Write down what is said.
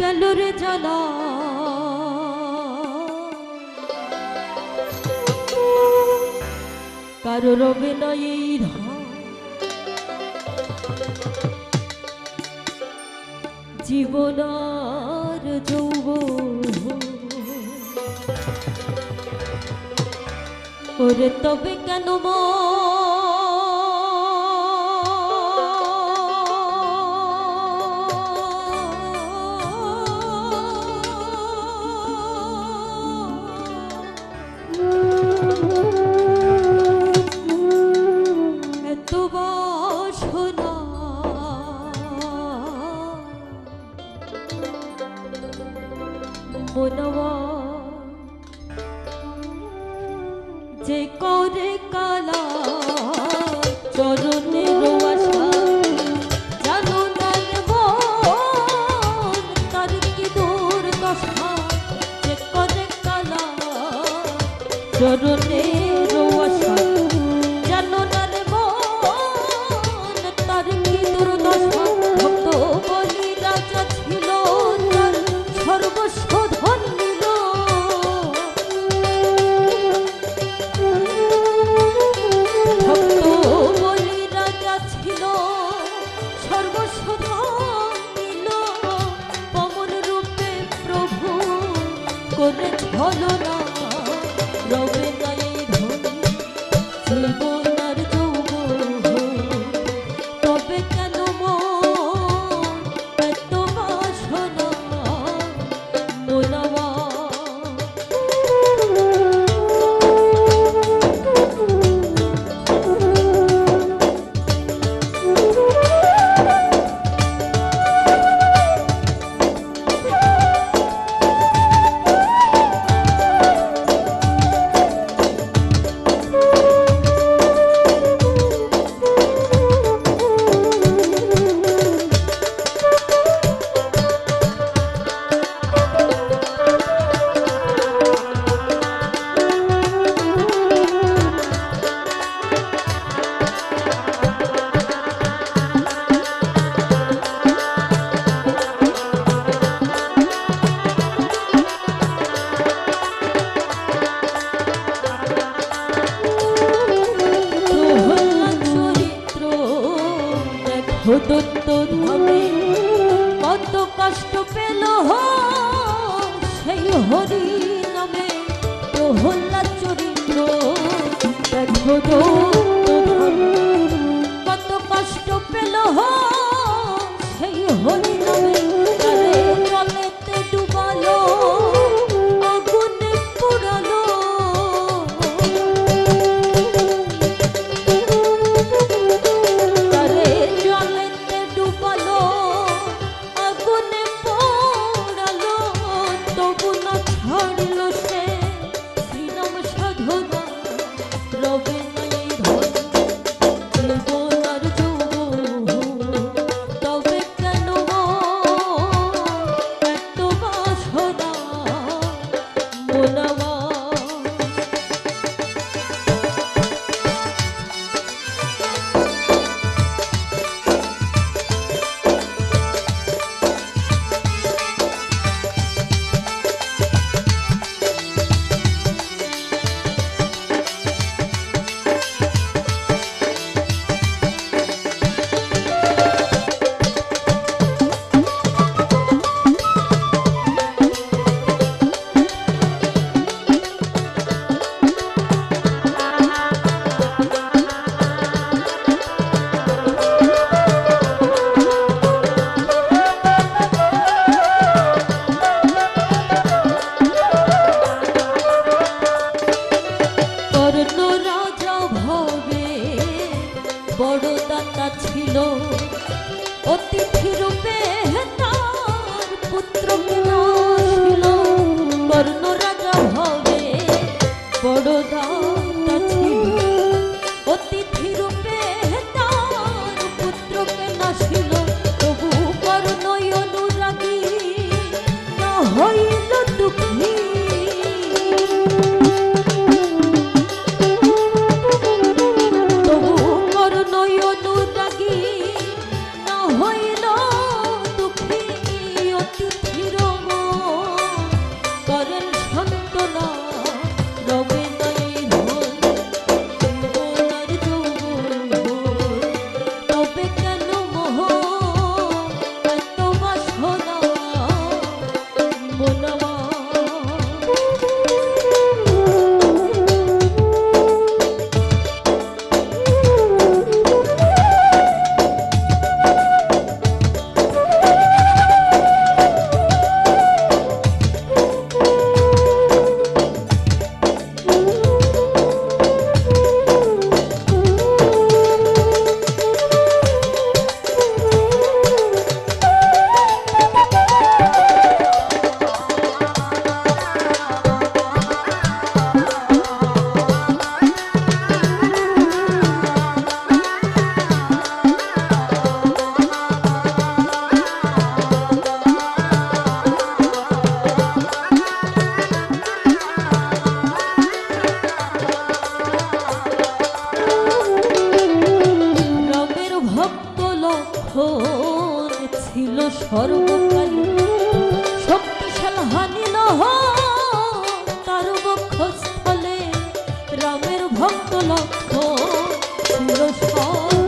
গেল রে জ্বালা কারও রবে না এই ধন। জীবন আর যৌব ওরে তবে কেন এত যে করে কালা চরণের আশা জানো তার কি দুর্দশা? যে করে কালা চরণের Fútbol. ধামে কত কষ্ট পেল সেই হরি নামে প্রহল্লা চরিত্র কত কষ্ট পেল সেই হরি সর্বকাল শক্তিশাল হানি নহ তার বক্ষস্থলে রামের ভক্ত লক্ষ্য সুরস্বর